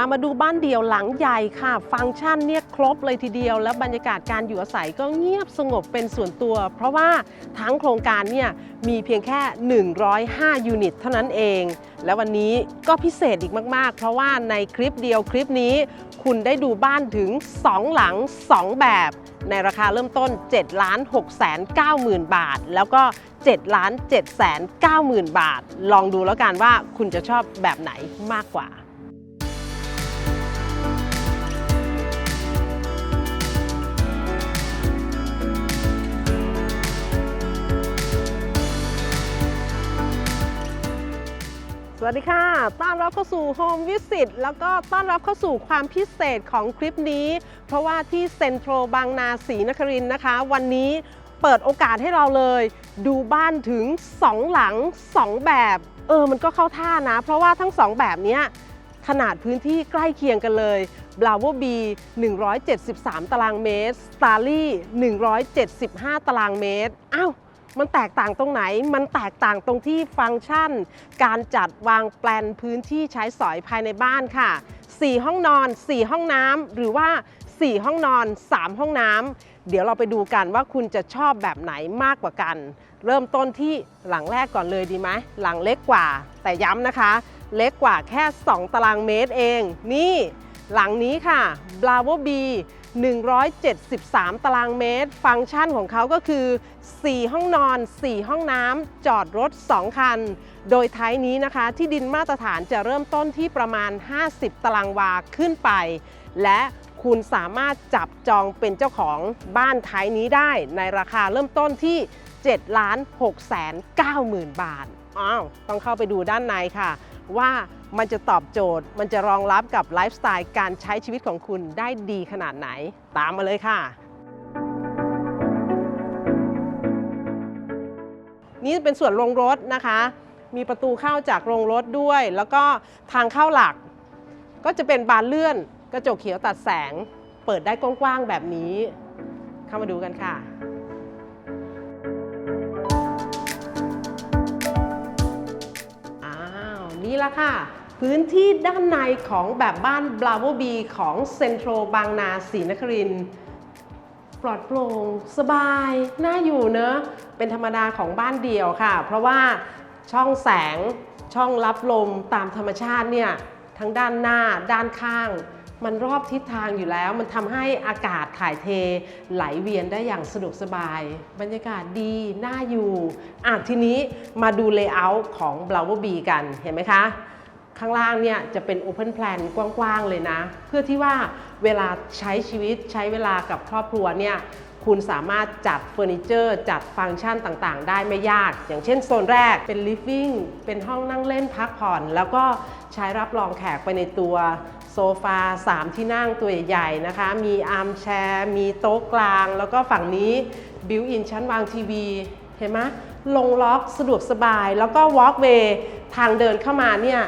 ามาดูบ้านเดี่ยวหลังใหญ่ค่ะ ฟังก์ชันเนี่ยครบเลยทีเดียว แล้วบรรยากาศการอยู่อาศัยก็เงียบสงบเป็นส่วนตัว เพราะว่าทั้งโครงการเนี่ยมีเพียงแค่ 105 ยูนิต เท่านั้นเอง และวันนี้ก็พิเศษอีกมากๆ เพราะว่าในคลิปเดียวคลิปนี้ คุณได้ดูบ้านถึง 2 หลัง 2 แบบ ในราคาเริ่มต้น 7 ล้าน6แสน9หมื่นบาท แล้วก็7ล้าน7แสน9หมื่นบาท ลองดูแล้วกันว่าคุณจะชอบแบบไหนมากกว่า สวัสดีค่ะ ต้อนรับเข้าสู่ Home Visit แล้วก็ต้อนรับเข้าสู่ความพิเศษของคลิปนี้ เพราะว่าที่เซ็นทรัลบางนาศรีนครินนะคะ วันนี้เปิดโอกาสให้เราเลย ดูบ้านถึง 2 หลัง 2 แบบ เออ มันก็เข้าท่านะ เพราะว่าทั้ง 2 แบบเนี้ยขนาดพื้นที่ใกล้เคียงกันเลย b r a v o B 173 ตารางเมตร Starly 175 ตารางเมตร อ้าว มันแตกต่างตรงไหน มันแตกต่างตรงที่ฟังก์ชัน การจัดวางแปลนพื้นที่ใช้สอยภายในบ้านค่ะ 4 ห้องนอน 4 ห้องน้ำหรือว่า 4 ห้องนอน 3 ห้องน้ำเดี๋ยวเราไปดูกันว่าคุณจะชอบแบบไหนมากกว่ากัน เริ่มต้นที่หลังแรกก่อนเลยดีไหมหลังเล็กกว่า แต่ย้ำนะคะ เล็กกว่าแค่ 2 ตารางเมตรเอง นี่ หลังนี้ค่ะ Bravo B 173 ตารางเมตร ฟังก์ชันของเขาก็คือ 4 ห้องนอน 4 ห้องน้ำ จอดรถ 2 คัน โดยท้ายนี้นะคะที่ดินมาตรฐานจะเริ่มต้นที่ประมาณ 50 ตารางวาขึ้นไป และคุณสามารถจับจองเป็นเจ้าของบ้านท้ายนี้ได้ในราคาเริ่มต้นที่7ล้าน6แสน9หมื่นบาท อ้าว ต้องเข้าไปดูด้านในค่ะ ว่ามันจะตอบโจทย์ มันจะรองรับกับไลฟ์สไตล์การใช้ชีวิตของคุณได้ดีขนาดไหน ตามมาเลยค่ะ นี่เป็นส่วนโรงรถนะคะ มีประตูเข้าจากโรงรถด้วย แล้วก็ทางเข้าหลัก ก็จะเป็นบานเลื่อน กระจกเขียวตัดแสง เปิดได้กว้างๆแบบนี้ เข้ามาดูกันค่ะ ละค่ะ พื้นที่ด้านในของแบบบ้าน Bravo B ของเซ็นทรัลบางนาศรีนครินปลอดโปร่งสบาย น่าอยู่เนอะเป็นธรรมดาของบ้านเดี่ยวค่ะ เพราะว่าช่องแสงช่องรับลมตามธรรมชาติเนี่ย ทั้งด้านหน้าด้านข้าง มันรอบทิศทางอยู่แล้ว มันทำให้อากาศถ่ายเทไหลเวียนได้อย่างสะดวกสบาย บรรยากาศดีน่าอยู่อะทีนี้มาดูเลเยอร์ของ b l o w e r B กันเห็นไหมคะ ข้างล่างเนี่ยจะเป็น Open Plan กว้างๆเลยนะ เพื่อที่ว่าเวลาใช้ชีวิตใช้เวลากับครอบครัวเนี่ยคุณสามารถจัดเฟอร์นิเจอร์ จัดฟังก์ชันต่างๆ ได้ไม่ยาก อย่างเช่นโซนแรกเป็น living เป็นห้องนั่งเล่นพักผ่อน แล้วก็ใช้รับรองแขกไปในตัว ซฟา 3 ที่นั่งตัวใหญ่ๆนะคะ มีอาร์มแชร์ มีโต๊ะกลาง แล้วก็ฝั่งนี้บิวอินชั้นวางทีวี เห็นไหมลงล็อกสะดวกสบาย แล้วก็วอล์กเวย์ทางเดินเข้ามาเนี่ย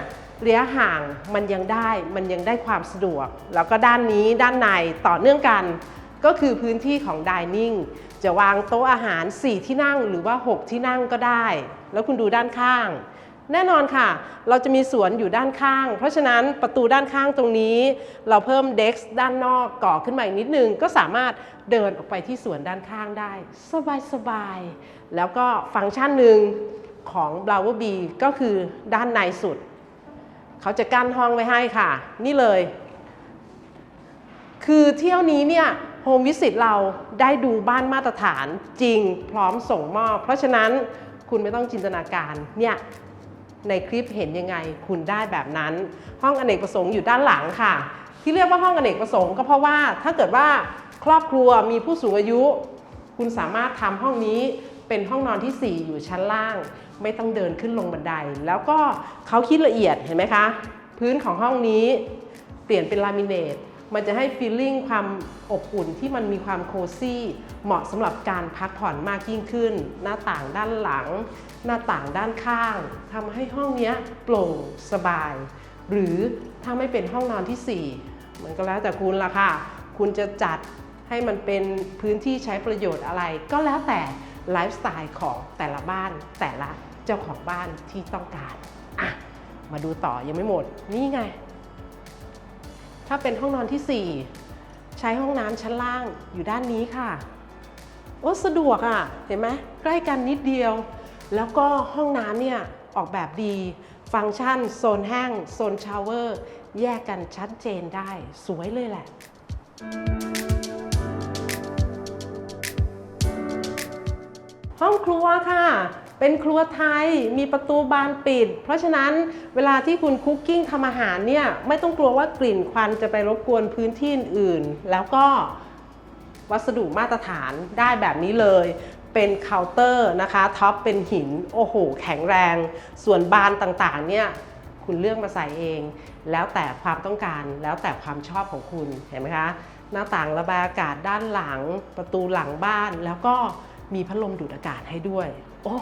ระยะห่างมันยังได้มันยังได้ความสะดวก แล้วก็ด้านนี้ด้านในต่อเนื่องกัน ก็คือพื้นที่ของดิเนิ่งจะวางโต๊ะอาหาร 4 ที่นั่งหรือว่า 6 ที่นั่งก็ได้ แล้วคุณดูด้านข้าง แน่นอนค่ะ เราจะมีสวนอยู่ด้านข้าง เพราะฉะนั้นประตูด้านข้างตรงนี้ เราเพิ่มเด็กด้านนอกก่อขึ้นมาอีกนิดนึง ก็สามารถเดินออกไปที่สวนด้านข้างได้ สบายๆแล้วก็ฟังก์ชันหนึ่งของ b r a v o B ก็คือด้านในสุด เขาจะกั้นห้องไว้ให้ค่ะ นี่เลย คือเที่ยวนี้เนี่ยโฮมวิสิตเราได้ดูบ้านมาตรฐานจริงพร้อมส่งมอบ เพราะฉะนั้นคุณไม่ต้องจินตนาการเนี่ย ในคลิปเห็นยังไงคุณได้แบบนั้น ห้องอเนกประสงค์อยู่ด้านหลังค่ะ ที่เรียกว่าห้องอเนกประสงค์ก็เพราะว่าถ้าเกิดว่าครอบครัวมีผู้สูงอายุ คุณสามารถทำห้องนี้เป็นห้องนอนที่ 4 อยู่ชั้นล่าง ไม่ต้องเดินขึ้นลงบันได แล้วก็เขาคิดละเอียดเห็นไหมคะ พื้นของห้องนี้เปลี่ยนเป็นลามิเนต มันจะให้ฟีลลิ่งความอบอุ่นที่มันมีความโคซี่ เหมาะสำหรับการพักผ่อนมากยิ่งขึ้น หน้าต่างด้านหลัง หน้าต่างด้านข้างทำให้ห้องนี้โปร่งสบาย หรือถ้าไม่เป็นห้องนอนที่ 4 มันก็แล้วแต่คุณละค่ะ คุณจะจัดให้มันเป็นพื้นที่ใช้ประโยชน์อะไร ก็แล้วแต่ไลฟ์สไตล์ของแต่ละบ้านแต่ละเจ้าของบ้านที่ต้องการ อะ มาดูต่อยังไม่หมด นี่ไง ถ้าเป็นห้องนอนที่ 4 ใช้ห้องน้ำชั้นล่างอยู่ด้านนี้ค่ะ โอ้สะดวกอะ่ะ เห็นไหมใกล้กันนิดเดียว แล้วก็ห้องน้ำเนี่ยออกแบบดี ฟังก์ชัน โซนแห้ง โซนชาวเวอร์ แยกกันชัดเจนได้สวยเลยแหละห้องครัวค่ะ เป็นครัวไทยมีประตูบานปิด เพราะฉะนั้นเวลาที่คุณคุกกิ้งทำอาหารเนี่ยไม่ต้องกลัวว่ากลิ่นควันจะไปรบกวนพื้นที่อื่นๆแล้วก็วัสดุมาตรฐานได้แบบนี้เลยเป็นเคาน์เตอร์นะคะท็อปเป็นหิน โอ้โห แข็งแรง ส่วนบานต่างๆ เนี่ย คุณเลือกมาใส่เอง แล้วแต่ความต้องการแล้วแต่ความชอบของคุณเห็นไหมคะ หน้าต่างระบายอากาศด้านหลังประตูหลังบ้าน แล้วก็มีพัดลมดูดอากาศให้ด้วย โอ้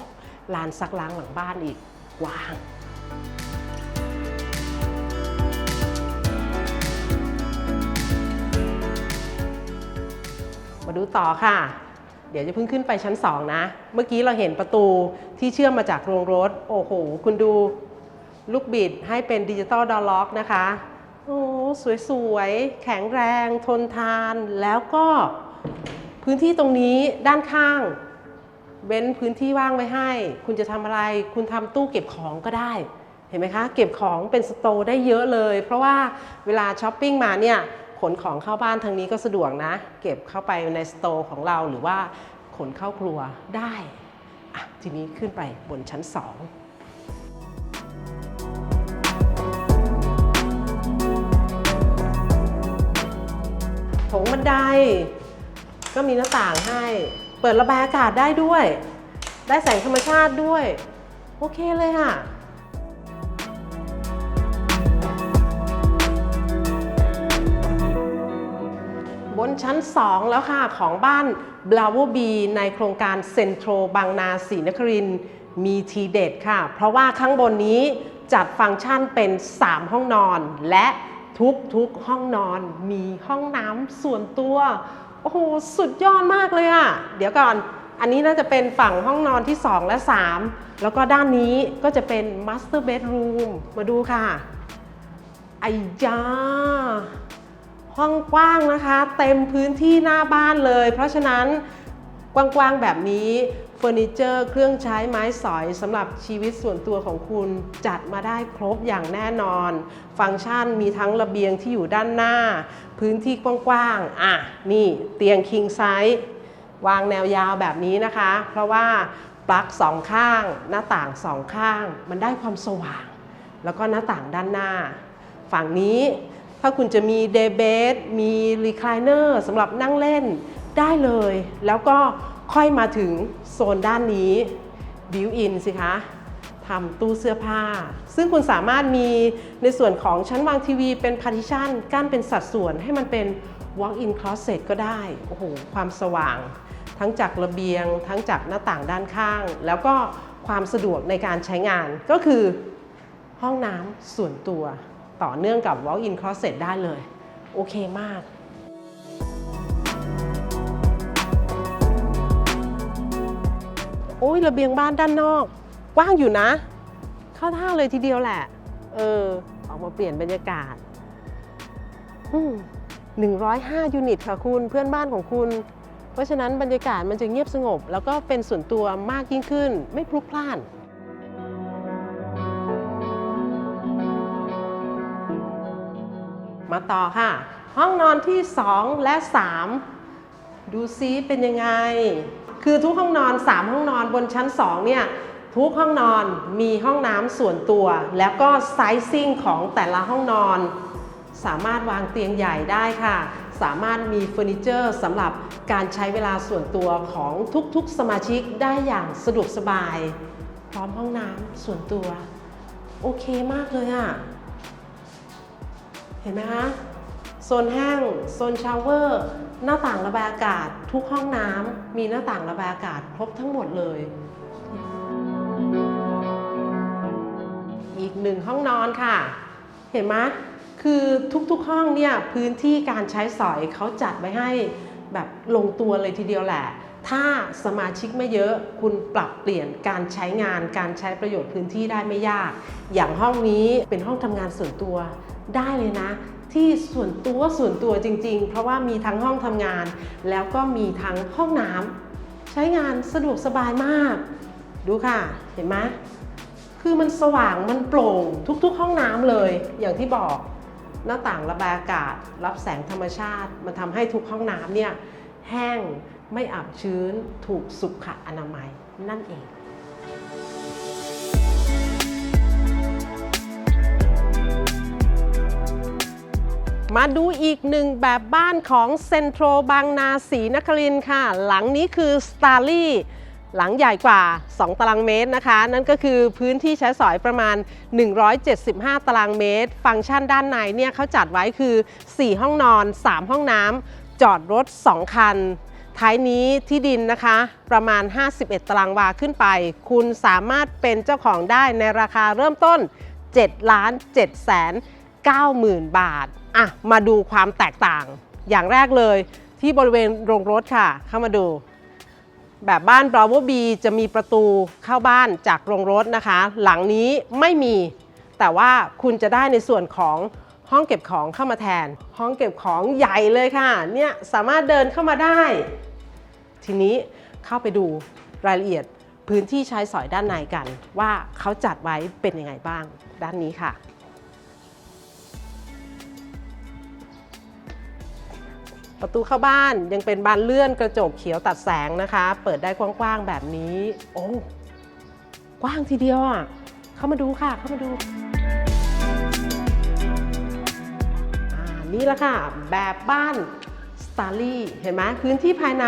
ลานซักล้างหลังบ้านอีกกว้างมาดูต่อค่ะ เดี๋ยวจะเพิ่งขึ้นไปชั้น 2 นะ เมื่อกี้เราเห็นประตูที่เชื่อมมาจากโรงรถ โอ้โห คุณดูลูกบิดให้เป็นดิจิตอลดอล็อกนะคะ โอ้สวยๆ แข็งแรง ทนทาน แล้วก็พื้นที่ตรงนี้ด้านข้าง เว้นพื้นที่ว่างไว้ให้ คุณจะทำอะไร คุณทำตู้เก็บของก็ได้ เห็นไหมคะ เก็บของเป็นสโตร์ได้เยอะเลย เพราะว่าเวลาช้อปปิ้งมาเนี่ยขนของเข้าบ้านทางนี้ก็สะดวกนะ เก็บเข้าไปในสโตร์ของเราหรือว่าขนเข้าครัวได้อะทีนี้ขึ้นไปบนชั้น 2ถงบันไดก็มีหน้าต่างให้ เปิดระบายอากาศได้ด้วย ได้แสงธรรมชาติด้วย โอเคเลยค่ะบนชั้น 2 แล้วค่ะ ของบ้าน b l a v o B ในโครงการเซ็นทรัลบางนาศรีนครินมีทีเด็ดค่ะ เพราะว่าข้างบนนี้จัดฟังก์ชันเป็น 3 ห้องนอน และทุกๆห้องนอนมีห้องน้ำส่วนตัว โอ้โหสุดยอดมากเลยอะเดี๋ยวก่อน อันนี้น่าจะเป็นฝั่งห้องนอนที่ 2 และ 3 แล้วก็ด้านนี้ก็จะเป็น Master Bedroom มาดูค่ะไอ้จ้าห้องกว้างนะคะ เต็มพื้นที่หน้าบ้านเลย เพราะฉะนั้นกว้างๆแบบนี้ เฟอร์นิเจอร์ เครื่องใช้ไม้สอยสำหรับชีวิตส่วนตัวของคุณจัดมาได้ครบอย่างแน่นอน ฟังก์ชันมีทั้งระเบียงที่อยู่ด้านหน้า พื้นที่กว้างๆอะนี่เตียง king size วางแนวยาวแบบนี้นะคะ เพราะว่าปลั๊กสองข้าง หน้าต่างสองข้าง มันได้ความสว่าง แล้วก็หน้าต่างด้านหน้า ฝั่งนี้ถ้าคุณจะมีเดย์เบดมีรีคลายเนอร์สำหรับนั่งเล่นได้เลย แล้วก็ ค่อยมาถึงโซนด้านนี้บิวอินสิคะทำตู้เสื้อผ้า ซึ่งคุณสามารถมีในส่วนของชั้นวางทีวีเป็น partition กั้นเป็นสัดส่วนให้มันเป็น walk-in closet ก็ได้ โอ้โห ความสว่าง ทั้งจากระเบียง ทั้งจากหน้าต่างด้านข้าง แล้วก็ความสะดวกในการใช้งานก็คือห้องน้ำส่วนตัวต่อเนื่องกับ walk-in closet ได้เลย โอเคมาก โอ้ยระเบียงบ้านด้านนอกกว้างอยู่นะ เข้าท่าเลยทีเดียวแหละ เออ ออกมาเปลี่ยนบรรยากาศอืม105ยูนิตค่ะคุณเพื่อนบ้านของคุณ เพราะฉะนั้นบรรยากาศมันจะเงียบสงบ แล้วก็เป็นส่วนตัวมากยิ่งขึ้น ไม่พลุกพล่านมาต่อค่ะ ห้องนอนที่ 2 และ 3 ดูซิเป็นยังไง คือทุกห้องนอน 3 ห้องนอนบนชั้น 2 เนี่ยทุกห้องนอนมีห้องน้ำส่วนตัว แล้วก็ไซซิ่งของแต่ละห้องนอน สามารถวางเตียงใหญ่ได้ค่ะ สามารถมีเฟอร์นิเจอร์สำหรับการใช้เวลาส่วนตัวของทุกๆสมาชิกได้อย่างสะดวกสบาย พร้อมห้องน้ำส่วนตัว โอเคมากเลยอะ่ะ เห็นไหมคะ โซนแห้งโซนชาวเวอร์ หน้าต่างระบายอากาศ ทุกห้องน้ำมีหน้าต่างระบายอากาศครบทั้งหมดเลย อีกหนึ่งห้องนอนค่ะ เห็นไหมคือทุกๆห้องเนี่ยพื้นที่การใช้สอยเขาจัดไว้ให้แบบลงตัวเลยทีเดียวแหละ ถ้าสมาชิกไม่เยอะคุณปรับเปลี่ยนการใช้งานการใช้ประโยชน์พื้นที่ได้ไม่ยาก อย่างห้องนี้เป็นห้องทำงานส่วนตัวได้เลยนะ ที่ส่วนตัวส่วนตัวจริง ๆ เพราะว่ามีทั้งห้องทำงาน แล้วก็มีทั้งห้องน้ำใช้งานสะดวกสบายมาก ดูค่ะเห็นไหมคือมันสว่างมันโปร่งทุกๆ ห้องน้ำเลย อย่างที่บอกหน้าต่างระบายอากาศ รับแสงธรรมชาติ มันทำให้ทุกห้องน้ำเนี่ยแห้งไม่อับชื้นถูกสุขอนามัยนั่นเอง มาดูอีกหนึ่งแบบบ้านของเซ็นทรัลบางนาศรีนครินค่ะ หลังนี้คือสตาร์ลี่หลังใหญ่กว่า 2 ตารางเมตรนะคะ นั่นก็คือพื้นที่ใช้สอยประมาณ 175 ตารางเมตร ฟังก์ชันด้านในเนี่ยเขาจัดไว้คือ 4 ห้องนอน 3 ห้องน้ำจอดรถ 2 คัน ท้ายนี้ที่ดินนะคะ ประมาณ 51 ตารางวาขึ้นไป คุณสามารถเป็นเจ้าของได้ในราคาเริ่มต้น 7 ล้าน7แสน90,000 บาท อะมาดูความแตกต่าง อย่างแรกเลยที่บริเวณโรงรถค่ะ เข้ามาดู แบบบ้าน Bravo B จะมีประตูเข้าบ้านจากโรงรถนะคะ หลังนี้ไม่มี แต่ว่าคุณจะได้ในส่วนของห้องเก็บของเข้ามาแทน ห้องเก็บของใหญ่เลยค่ะ เนี่ยสามารถเดินเข้ามาได้ ทีนี้เข้าไปดูรายละเอียดพื้นที่ใช้สอยด้านในกัน ว่าเขาจัดไว้เป็นยังไงบ้าง ด้านนี้ค่ะ ประตูเข้าบ้านยังเป็นบานเลื่อนกระจกเขียวตัดแสงนะคะ เปิดได้กว้างๆแบบนี้ โอ้กว้างทีเดียวอะเข้ามาดูค่ะเข้ามาดูอ่านี่แหละค่ะ แบบบ้านสตาร์ลี่เห็นไหมพื้นที่ภายใน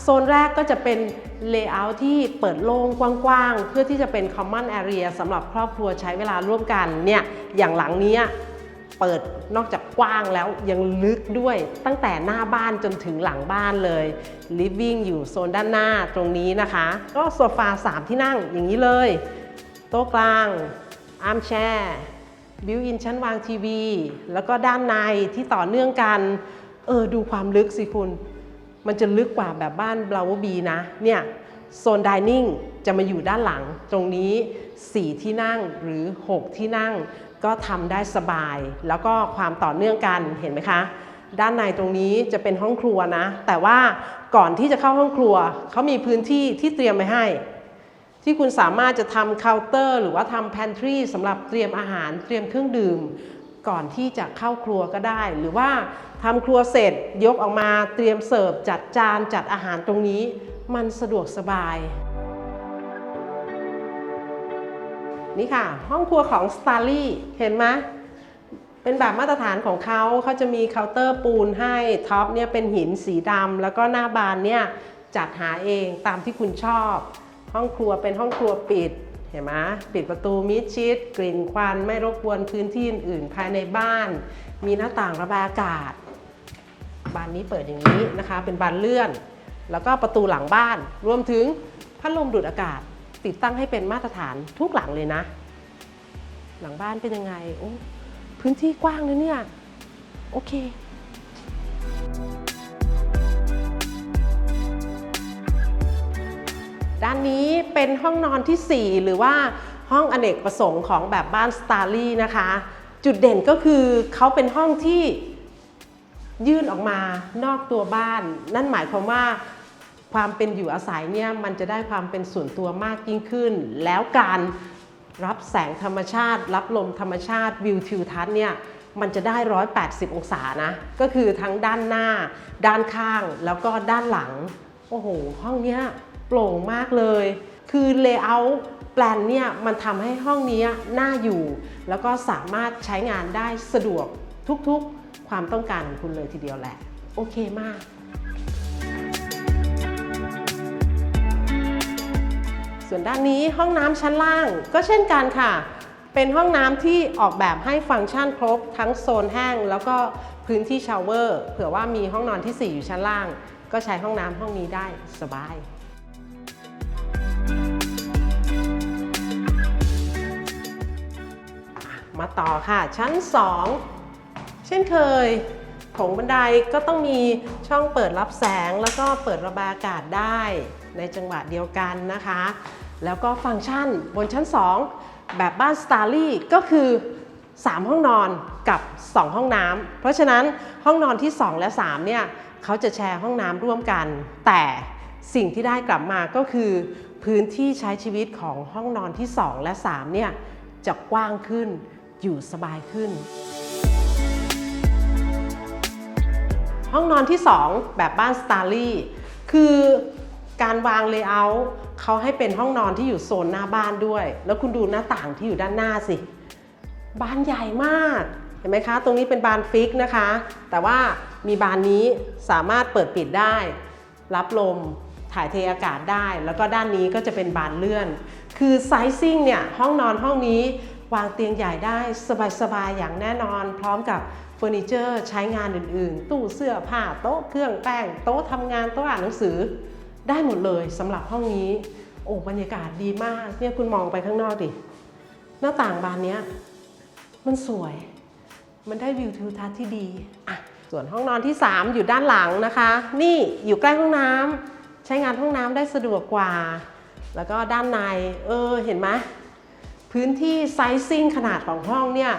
โซนแรกก็จะเป็นเลเยอร์ที่เปิดโล่งกว้างๆ เพื่อที่จะเป็น common area สำหรับครอบครัวใช้เวลาร่วมกันเนี่ยอย่างหลังนี้ เปิดนอกจากกว้างแล้วยังลึกด้วย ตั้งแต่หน้าบ้านจนถึงหลังบ้านเลย living อยู่โซนด้านหน้าตรงนี้นะคะ ก็โซฟา 3 ที่นั่งอย่างนี้เลย โต๊ะกลางอาร์มแชร์บิวอินชั้นวางทีวี แล้วก็ด้านในที่ต่อเนื่องกัน เออ ดูความลึกสิคุณ มันจะลึกกว่าแบบบ้านบราวบีนะ เนี่ยโซนดิเนิ่งจะมาอยู่ด้านหลังตรงนี้ 4 ที่นั่งหรือ 6 ที่นั่ง ก็ทำได้สบาย แล้วก็ความต่อเนื่องกันเห็นไหมคะ ด้านในตรงนี้จะเป็นห้องครัวนะ แต่ว่าก่อนที่จะเข้าห้องครัวเขามีพื้นที่ที่เตรียมไว้ให้ ที่คุณสามารถจะทำเคาน์เตอร์ หรือว่าทำ pantry สำหรับเตรียมอาหารเตรียมเครื่องดื่ม ก่อนที่จะเข้าครัวก็ได้ หรือว่าทำครัวเสร็จยกออกมาเตรียมเสิร์ฟจัดจานจัดอาหารตรงนี้ มันสะดวกสบาย นี่ค่ะ ห้องครัวของ s t a r l y เห็นไหมเป็นแบบมาตรฐานของเขาเขาจะมีเคาน์เตอร์ปูนให้ท็อปเนี่ยเป็นหินสีดำแล้วก็หน้าบานเนี่ยจัดหาเองตามที่คุณชอบ ห้องครัวเป็นห้องครัวปิดเห็นไหมปิดประตูมิดชิด กลิ่นควันไม่รบกวนพื้นที่อื่นๆภายในบ้าน มีหน้าต่างระบายอากาศ บานนี้เปิดอย่างนี้นะคะ เป็นบานเลื่อน แล้วก็ประตูหลังบ้าน รวมถึงพัดลมดูดอากาศ ติดตั้งให้เป็นมาตรฐานทุกหลังเลยนะ หลังบ้านเป็นยังไงโอ้พื้นที่กว้างเลยเนี่ย โอเคด้านนี้เป็นห้องนอนทีสี่ 4 หรือว่าห้องอเนกประสงค์ของแบบบ้านสตาร์ลี่นะคะ จุดเด่นก็คือเขาเป็นห้องที่ยื่นออกมานอกตัวบ้าน นั่นหมายความว่า ความเป็นอยู่อาศัยเนี่ยมันจะได้ความเป็นส่วนตัวมากยิ่งขึ้น แล้วการรับแสงธรรมชาติ รับลมธรรมชาติวิวทิวทัศน์เนี่ยมันจะได้ 180 องศานะ ก็คือทั้งด้านหน้า ด้านข้างแล้วก็ด้านหลัง โอ้โห ห้องเนี้ยโปร่งมากเลย คือเลเยอร์แปลนเนี่ยมันทำให้ห้องนี้น่าอยู่ แล้วก็สามารถใช้งานได้สะดวกทุกๆ ความต้องการของคุณเลยทีเดียวแหละ โอเคมาก ส่วนด้านนี้ห้องน้ำชั้นล่างก็เช่นกันค่ะ เป็นห้องน้ำที่ออกแบบให้ฟังก์ชันครบ ทั้งโซนแห้ง แล้วก็พื้นที่ชาวเวอร์ เผื่อว่ามีห้องนอนที่ 4 อยู่ชั้นล่าง ก็ใช้ห้องน้ำห้องนี้ได้สบายมาต่อค่ะ ชั้น 2 เช่นเคยโถงบันไดก็ต้องมีช่องเปิดรับแสงแล้วก็เปิดระบายอากาศได้ ในจังหวะเดียวกันนะคะ แล้วก็ฟังก์ชันบนชั้น 2 แบบบ้านสตาร์ลี่ก็คือ 3 ห้องนอนกับ 2 ห้องน้ำเพราะฉะนั้นห้องนอนที่ 2 และ 3 เนี่ยเขาจะแชร์ห้องน้ำร่วมกัน แต่สิ่งที่ได้กลับมาก็คือพื้นที่ใช้ชีวิตของห้องนอนที่ 2 และ 3 เนี่ยจะกว้างขึ้นอยู่สบายขึ้น ห้องนอนที่ 2 แบบบ้านสตาร์ลี่คือ การวางเลเยอร์เขาให้เป็นห้องนอนที่อยู่โซนหน้าบ้านด้วย แล้วคุณดูหน้าต่างที่อยู่ด้านหน้าสิ บานใหญ่มาก เห็นไหมคะ ตรงนี้เป็นบานฟิกนะคะ แต่ว่ามีบานนี้สามารถเปิดปิดได้ รับลม ถ่ายเทอากาศได้ แล้วก็ด้านนี้ก็จะเป็นบานเลื่อน คือไซซิ่งเนี่ย ห้องนอนห้องนี้วางเตียงใหญ่ได้สบายๆอย่างแน่นอน พร้อมกับเฟอร์นิเจอร์ใช้งานอื่นๆ ตู้เสื้อผ้าโต๊ะเครื่องแป้ง โต๊ะทำงานโต๊ะอ่านหนังสือ ได้หมดเลยสำหรับห้องนี้ โอ้บรรยากาศดีมากเนี่ยคุณมองไปข้างนอกดิหน้าต่างบานนี้มันสวย มันได้วิวทิวทัศน์ที่ดีอะส่วนห้องนอนที่ 3 อยู่ด้านหลังนะคะ นี่อยู่ใกล้ห้องน้ำใช้งานห้องน้ำได้สะดวกกว่า แล้วก็ด้านในเออเห็นไหมพื้นที่ไซซิ่งขนาดของห้องเนี่ย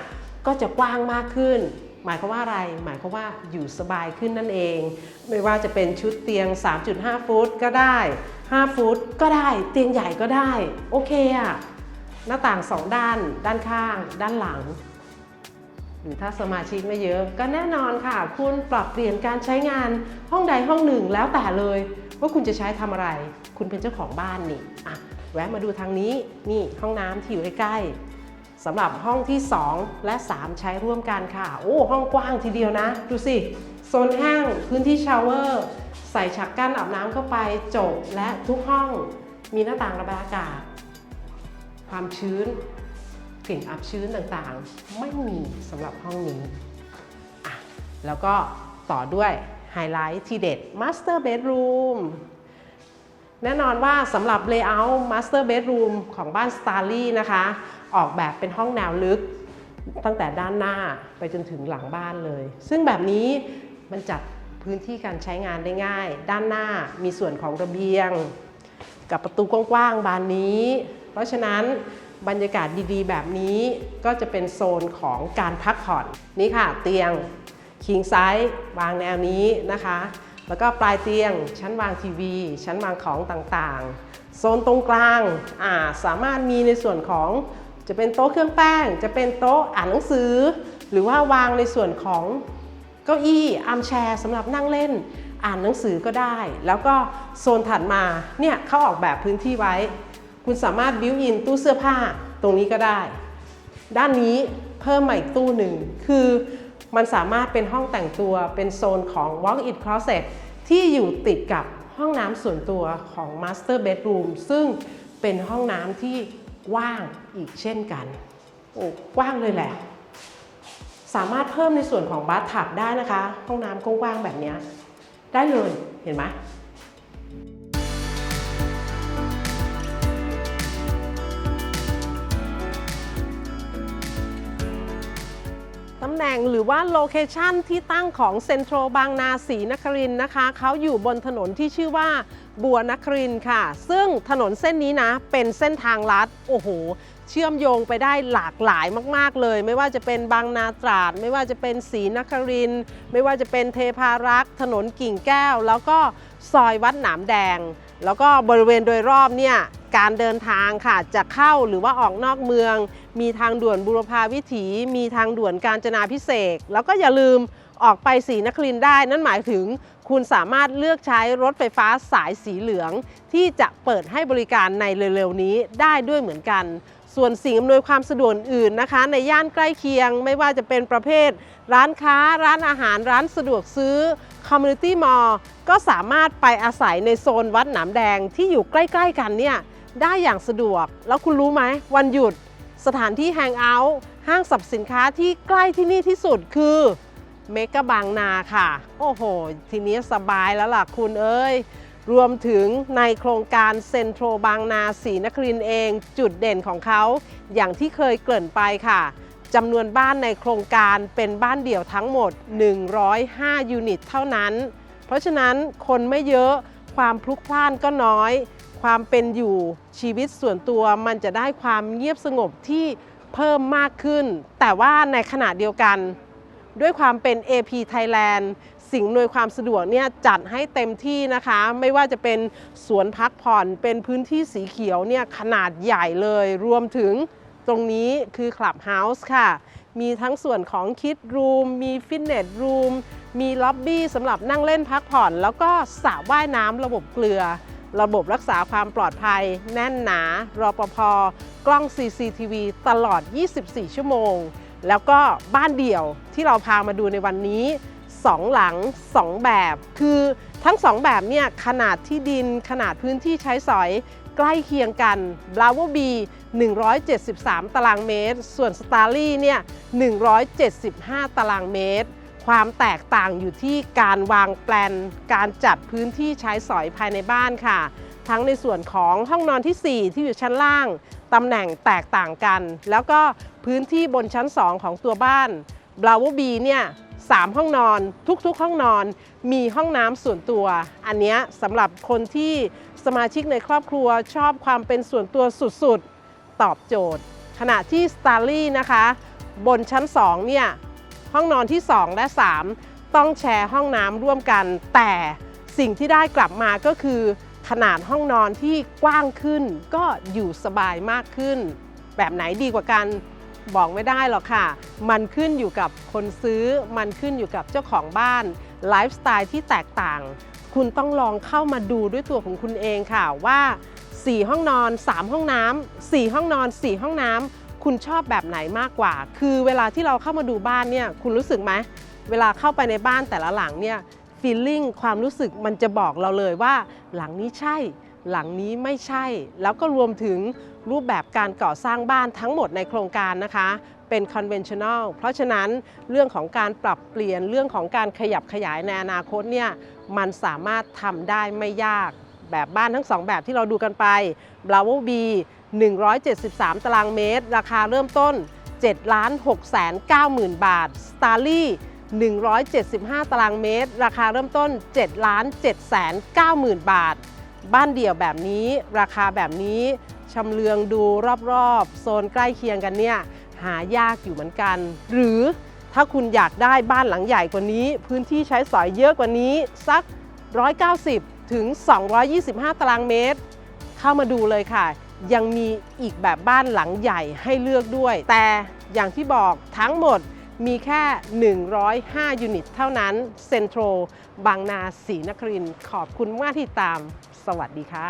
ก็จะกว้างมากขึ้น หมายความว่าอะไร หมายความว่าอยู่สบายขึ้นนั่นเอง ไม่ว่าจะเป็นชุดเตียง 3.5 ฟุตก็ได้ 5 ฟุตก็ได้ เตียงใหญ่ก็ได้ โอเคอะหน้าต่างสองด้าน ด้านข้าง ด้านหลัง หรือถ้าสมาชิกไม่เยอะ ก็แน่นอนค่ะ คุณปรับเปลี่ยนการใช้งานห้องใดห้องหนึ่งแล้วแต่เลย ว่าคุณจะใช้ทำอะไร คุณเป็นเจ้าของบ้านนี่อะแวะมาดูทางนี้ นี่ห้องน้ำที่อยู่ใกล้ๆ สำหรับห้องที่ 2 และ 3 ใช้ร่วมกันค่ะ โอ้ ห้องกว้างทีเดียวนะ ดูสิ โซนแห้ง พื้นที่ชาวเวอร์ ใส่ฉักกั้นอาบน้ำเข้าไปจบ และทุกห้องมีหน้าต่างระบายอากาศ ความชื้น กลิ่นอับชื้นต่างๆ ไม่มีสำหรับห้องนี้อะแล้วก็ต่อด้วยไฮไลท์ที่เด็ด Master Bedroom แน่นอนว่าสำหรับ Layout Master Bedroom ของบ้าน Starly นะคะ ออกแบบเป็นห้องแนวลึก ตั้งแต่ด้านหน้าไปจนถึงหลังบ้านเลย ซึ่งแบบนี้มันจัดพื้นที่การใช้งานได้ง่าย ด้านหน้ามีส่วนของระเบียง กับประตูกว้างๆบานนี้ เพราะฉะนั้นบรรยากาศดีๆ แบบนี้ก็จะเป็นโซนของการพักผ่อนนี่ค่ะ เตียงคิงไซส์วางแนวนี้นะคะ แล้วก็ปลายเตียง ชั้นวางทีวี ชั้นวางของต่างๆ โซนตรงกลางาสามารถมีในส่วนของ จะเป็นโต๊ะเครื่องแป้ง จะเป็นโต๊ะอ่านหนังสือ หรือว่าวางในส่วนของเก้าอี้อาร์มแชร์สำหรับนั่งเล่น อ่านหนังสือก็ได้ แล้วก็โซนถัดมาเนี่ยเขาออกแบบพื้นที่ไว้ คุณสามารถบิวอินตู้เสื้อผ้าตรงนี้ก็ได้ ด้านนี้เพิ่มมาอีกตู้หนึ่งคือมันสามารถเป็นห้องแต่งตัวเป็นโซนของ walk-in closet ที่อยู่ติดกับห้องน้ำส่วนตัวของ master bedroom ซึ่งเป็นห้องน้ำที่ กว้างอีกเช่นกันโอ้กว้างเลยแหละ สามารถเพิ่มในส่วนของบาร์ทับได้นะคะ ห้องน้ำกว้างๆแบบนี้ได้เลยเห็นไหมตำแหน่งหรือว่าโลเคชันที่ตั้งของเซ็นทรัลบางนาศรีนครินนะคะ เขาอยู่บนถนนที่ชื่อว่า บัวนครินค่ะ ซึ่งถนนเส้นนี้นะ เป็นเส้นทางลัด โอ้โห เชื่อมโยงไปได้หลากหลายมาก ๆ เลย ไม่ว่าจะเป็นบางนาตราด ไม่ว่าจะเป็นศรีนคริน ไม่ว่าจะเป็นเทพารักษ์ ถนนกิ่งแก้ว แล้วก็ซอยวัดหนามแดง แล้วก็บริเวณโดยรอบเนี่ยการเดินทางค่ะจะเข้าหรือว่าออกนอกเมือง มีทางด่วนบุรพาวิถี มีทางด่วนกาญจนาพิเศษ แล้วก็อย่าลืมออกไปศรีนครินได้ นั่นหมายถึง คุณสามารถเลือกใช้รถไฟฟ้าสายสีเหลือง ที่จะเปิดให้บริการในเร็วๆนี้ได้ด้วยเหมือนกัน ส่วนสิ่งอำนวยความสะดวกอื่นนะคะ ในย่านใกล้เคียง ไม่ว่าจะเป็นประเภท ร้านค้า ร้านอาหาร ร้านสะดวกซื้อคอมมูนิตี้มอลล์ก็สามารถไปอาศัยในโซนวัดหนามแดงที่อยู่ใกล้ ๆ กันเนี่ยได้อย่างสะดวก แล้วคุณรู้ไหม วันหยุด สถานที่แฮงเอาท์ห้างสรรพสินค้าที่ใกล้ที่นี่ที่สุดคือ เมกะบางนาค่ะ โอ้โห ทีนี้สบายแล้วล่ะคุณเอ้ย รวมถึงในโครงการเซ็นทรัลบางนาศรีนครินเองจุดเด่นของเขา อย่างที่เคยเกริ่นไปค่ะจำนวนบ้านในโครงการเป็นบ้านเดี่ยวทั้งหมด 105 ยูนิตเท่านั้น เพราะฉะนั้นคนไม่เยอะความพลุกพล่านก็น้อย ความเป็นอยู่ชีวิตส่วนตัวมันจะได้ความเงียบสงบที่เพิ่มมากขึ้น แต่ว่าในขณะเดียวกัน ด้วยความเป็น AP Thailand สิ่งอำนวยความสะดวกเนี่ยจัดให้เต็มที่นะคะ ไม่ว่าจะเป็นสวนพักผ่อนเป็นพื้นที่สีเขียวเนี่ยขนาดใหญ่เลย รวมถึงตรงนี้คือ Clubhouse ค่ะ มีทั้งส่วนของคิดรูม มีฟิตเนสรูม มีล็อบบี้สำหรับนั่งเล่นพักผ่อน แล้วก็สระว่ายน้ำระบบเกลือ ระบบรักษาความปลอดภัย แน่นหนา รอปภ กล้อง CCTV ตลอด 24 ชั่วโมง แล้วก็บ้านเดี่ยวที่เราพามาดูในวันนี้ 2 หลัง 2 แบบ คือทั้ง 2 แบบเนี่ยขนาดที่ดินขนาดพื้นที่ใช้สอยใกล้เคียงกัน b r a v o B 173 ตารางเมตร ส่วน s t a r l y เนี่ย175 ตารางเมตร ความแตกต่างอยู่ที่การวางแปลน การจัดพื้นที่ใช้สอยภายในบ้านค่ะ ทั้งในส่วนของห้องนอนที่ 4 ที่อยู่ชั้นล่าง ตำแหน่งแตกต่างกัน แล้วก็พื้นที่บนชั้น 2 ของตัวบ้าน b r a v o B เนี่ยสามห้องนอนทุกๆ ห้องนอนมีห้องน้ำส่วนตัว อันนี้สำหรับคนที่สมาชิกในครอบครัวชอบความเป็นส่วนตัวสุดๆ ตอบโจทย์ ขณะที่ s t a r l y นะคะ บนชั้น 2 เนี่ย ห้องนอนที่ 2 และ 3 ต้องแชร์ห้องน้ำร่วมกัน แต่สิ่งที่ได้กลับมาก็คือ ขนาดห้องนอนที่กว้างขึ้น ก็อยู่สบายมากขึ้น แบบไหนดีกว่ากันบอกไม่ได้หรอกค่ะ มันขึ้นอยู่กับคนซื้อ มันขึ้นอยู่กับเจ้าของบ้านไลฟ์สไตล์ที่แตกต่าง คุณต้องลองเข้ามาดูด้วยตัวของคุณเองค่ะว่า 4 ห้องนอน 3 ห้องน้ำ4ห้องนอน 4 ห้องน้ำคุณชอบแบบไหนมากกว่า คือเวลาที่เราเข้ามาดูบ้านเนี่ยคุณรู้สึกไหมเวลาเข้าไปในบ้านแต่ละหลังเนี่ย ฟีลลิ่งความรู้สึกมันจะบอกเราเลยว่า หลังนี้ใช่ หลังนี้ไม่ใช่ แล้วก็รวมถึงรูปแบบการก่อสร้างบ้านทั้งหมดในโครงการนะคะ เป็น conventional เพราะฉะนั้นเรื่องของการปรับเปลี่ยนเรื่องของการขยับขยายในอนาคตเนี่ยมันสามารถทำได้ไม่ยากแบบบ้านทั้ง2แบบที่เราดูกันไป Bravo B 173 ตารางเมตร ราคาเริ่มต้น7 6 9 0 0 0 0 บาท Starly 175 ตารางเมตร ราคาเริ่มต้น 7 ล้าน7แสน9 0 0 0 0 บาท บ้านเดี่ยวแบบนี้ราคาแบบนี้ชำเลืองดูรอบๆ โซนใกล้เคียงกันเนี่ยหายากอยู่เหมือนกัน หรือถ้าคุณอยากได้บ้านหลังใหญ่กว่านี้ พื้นที่ใช้สอยเยอะกว่านี้ สัก 190 ถึง 225 ตารางเมตร เข้ามาดูเลยค่ะ ยังมีอีกแบบบ้านหลังใหญ่ให้เลือกด้วย แต่อย่างที่บอกทั้งหมด มีแค่ 105 ยูนิต เท่านั้น เซ็นทรัลบางนาศรีนครินขอบคุณมากที่ตาม สวัสดีค่ะ